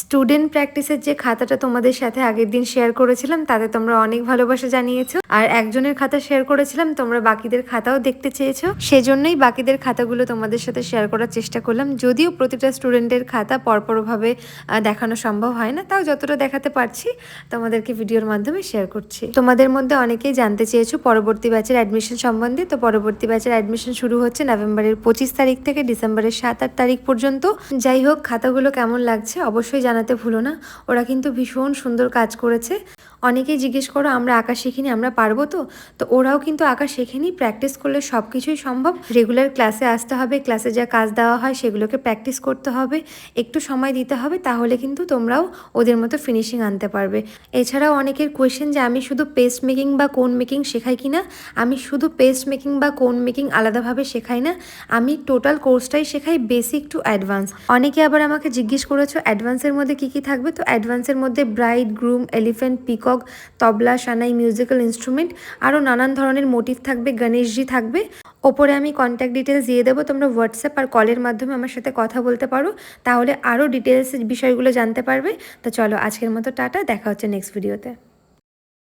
Student প্র্যাকটিসের যে খাতাটা তোমাদের সাথে আগের দিন শেয়ার করেছিলাম, তাতে তোমরা অনেক ভালোবাসা জানিয়েছো। আর একজনের খাতা শেয়ার করেছিলাম, তোমরা বাকিদের খাতাও দেখতে চেয়েছো। সেজন্যই বাকিদের খাতাগুলো তোমাদের সাথে শেয়ার করার চেষ্টা করলাম। যদিও প্রতিটা স্টুডেন্টের খাতা পরপরভাবে দেখানো সম্ভব হয় না, তাও যতটা দেখাতে পারছি, তোমাদেরকে ভিডিওর মাধ্যমে শেয়ার করছি। তোমাদের মধ্যে অনেকেই জানতে চেয়েছো, পরবর্তী ব্যাচের অ্যাডমিশন সম্বন্ধে। তো পরবর্তী ব্যাচের অ্যাডমিশন শুরু হচ্ছে নভেম্বরের পঁচিশ তারিখ থেকে ডিসেম্বরের সাত আট তারিখ পর্যন্ত। যাই হোক, খাতাগুলো কেমন লাগছে অবশ্যই জানাতে ভুলো না। ওরা কিন্তু ভীষণ সুন্দর কাজ করেছে। অনেকেই জিজ্ঞেস করো, আমরা আঁকা শিখিনি, আমরা পারব তো? তো ওরাও কিন্তু আঁকা শেখেনি। প্র্যাকটিস করলে সব কিছুই সম্ভব। রেগুলার ক্লাসে আসতে হবে, ক্লাসে যা কাজ দেওয়া হয় সেগুলোকে প্র্যাকটিস করতে হবে, একটু সময় দিতে হবে, তাহলে কিন্তু তোমরাও ওদের মতো ফিনিশিং আনতে পারবে। এছাড়াও অনেকের কোয়েশ্চেন যে, আমি শুধু পেস্ট মেকিং বা কোন মেকিং শেখাই কি না? আমি শুধু পেস্ট মেকিং বা কোন মেকিং আলাদাভাবে শেখাই না, আমি টোটাল কোর্সটাই শেখাই বেসিক টু অ্যাডভান্স অনেকে আবার আমাকে জিজ্ঞেস করেছ অ্যাডভান্সের মধ্যে কি কি থাকবে? তো অ্যাডভান্সের মধ্যে bride groom elephant elephant peacock tabla, sanai musical instrument আরও নানান ধরনের মোটিভ থাকবে গণেশজি থাকবে। ওপরে আমি কন্ট্যাক্ট ডিটেলস দিয়ে দেবো, তোমরা হোয়াটসঅ্যাপ আর কলের মাধ্যমে আমার সাথে কথা বলতে পারো। তাহলে আরও ডিটেলস বিষয়গুলো জানতে পারবে। তো চলো আজকের মতো টাটা, দেখা হচ্ছে নেক্সট ভিডিওতে